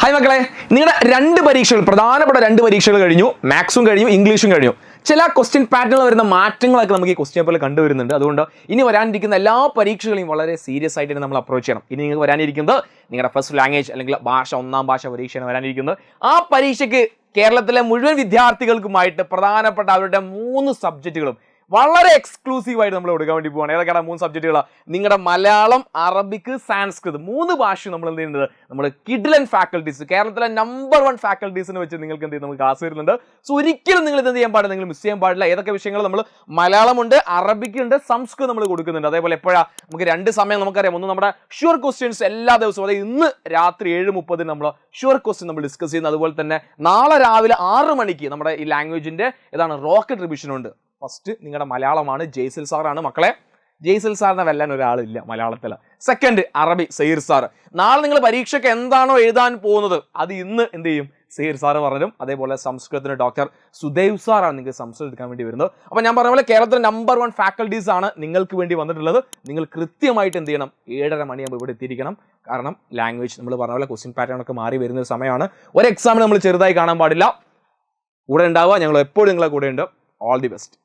Hi മക്കളെ നിങ്ങളുടെ രണ്ട് പരീക്ഷകൾ പ്രധാനപ്പെട്ട രണ്ട് പരീക്ഷകൾ കഴിഞ്ഞു മാത്സും കഴിഞ്ഞു ഇംഗ്ലീഷും കഴിഞ്ഞു. ചില ക്വസ്റ്റ്യൻ പാറ്റേണിൽ വരുന്ന മാറ്റങ്ങളൊക്കെ നമുക്ക് ഈ ക്വസ്റ്റ്യൻ പേപ്പറിൽ കണ്ടുവരുന്നുണ്ട്. അതുകൊണ്ട് ഇനി വരാനിരിക്കുന്ന എല്ലാ പരീക്ഷകളെയും വളരെ സീരിയസ് ആയിട്ട് തന്നെ നമ്മൾ അപ്രോച്ച് ചെയ്യണം. ഇനി നിങ്ങൾക്ക് വരാനിരിക്കുന്നത് നിങ്ങളുടെ ഫസ്റ്റ് ലാംഗ്വേജ് അല്ലെങ്കിൽ ഭാഷ ഒന്നാം ഭാഷ പരീക്ഷയാണ് വരാനിരിക്കുന്നത്. ആ പരീക്ഷയ്ക്ക് കേരളത്തിലെ മുഴുവൻ വിദ്യാർത്ഥികൾക്കുമായിട്ട് പ്രധാനപ്പെട്ട അവരുടെ മൂന്ന് സബ്ജക്റ്റുകളും വളരെ എക്സ്ക്ലൂസീവ് ആയിട്ട് നമ്മൾ കൊടുക്കാൻ വേണ്ടി പോവാണ്. ഏതൊക്കെയാണ് മൂന്ന് സബ്ജക്റ്റുകളാണ് നിങ്ങളുടെ മലയാളം അറബിക് സാൻസ്കൃത് മൂന്ന് ഭാഷ നമ്മൾ എന്ത് ചെയ്യുന്നത്? നമ്മൾ കിഡ്ലൻ ഫാക്കൽറ്റീസ് കേരളത്തിലെ നമ്പർ വൺ ഫാക്കൽറ്റീസിന് വെച്ച് നിങ്ങൾക്ക് എന്ത് ചെയ്യും? നമുക്ക് ക്ലാസ് വരുന്നുണ്ട്. സോ ഒരിക്കലും നിങ്ങൾ ഇത് എന്ത് ചെയ്യാൻ പാടില്ല. നിങ്ങൾ മിസ് ചെയ്യാൻ പാടില്ല. ഏതൊക്കെ വിഷയങ്ങൾ നമ്മൾ മലയാളമുണ്ട് അറബിക്കുണ്ട് സംസ്കൃതം നമ്മൾ കൊടുക്കുന്നുണ്ട്. അതേപോലെ എപ്പോഴാണ് നമുക്ക് രണ്ട് സമയം നമുക്കറിയാം. ഒന്ന് നമ്മുടെ ഷുവർ ക്വസ്റ്റ്യൻസ് എല്ലാ ദിവസവും അതായത് ഇന്ന് രാത്രി ഏഴ് മുപ്പതിന് നമ്മൾ ഷുവർ ക്വസ്റ്റ്യൻ നമ്മൾ ഡിസ്കസ് ചെയ്യുന്നത്. അതുപോലെ തന്നെ നാളെ രാവിലെ ആറ് മണിക്ക് നമ്മുടെ ഈ ലാംഗ്വേജിന്റെ ഏതാണ് റോക്കറ്റ് റിവിഷൻ ഉണ്ട്. ഫസ്റ്റ് നിങ്ങളുടെ മലയാളമാണ് ജയ്സൽ സാറാണ് മക്കളെ. ജയ്സൽ സാറിനെ വെല്ലാൻ ഒരാളില്ല മലയാളത്തിൽ സെക്കൻഡ് അറബി സൈർ സാർ നാളെ നിങ്ങൾ പരീക്ഷയ്ക്ക് എന്താണോ എഴുതാൻ പോകുന്നത് അത് ഇന്ന് എന്ത് ചെയ്യും? സൈർ സാറ് പറഞ്ഞും അതേപോലെ സംസ്കൃതത്തിന് ഡോക്ടർ സുദേവ് സാറാണ് നിങ്ങൾക്ക് സംസ്കൃതം എടുക്കാൻ വേണ്ടി വരുന്നത്. അപ്പോൾ ഞാൻ പറഞ്ഞ പോലെ കേരളത്തിലെ നമ്പർ വൺ ഫാക്കൽറ്റീസ് ആണ് നിങ്ങൾക്ക് വേണ്ടി വന്നിട്ടുള്ളത്. നിങ്ങൾ കൃത്യമായിട്ട് എന്ത് ചെയ്യണം? ഏഴര മണിയാകുമ്പോൾ ഇവിടെ എത്തിയിരിക്കണം. കാരണം ലാംഗ്വേജ് നമ്മൾ പറഞ്ഞ പോലെ ക്വസ്റ്റ്യൻ പാറ്റേൺ ഒക്കെ മാറി വരുന്ന ഒരു സമയമാണ്. ഒരു എക്സാമിന് നമ്മൾ ചെറുതായി കാണാൻ പാടില്ല. കൂടെ ഉണ്ടാവുക. ഞങ്ങൾ എപ്പോഴും നിങ്ങളെ കൂടെ ഉണ്ട്. All the best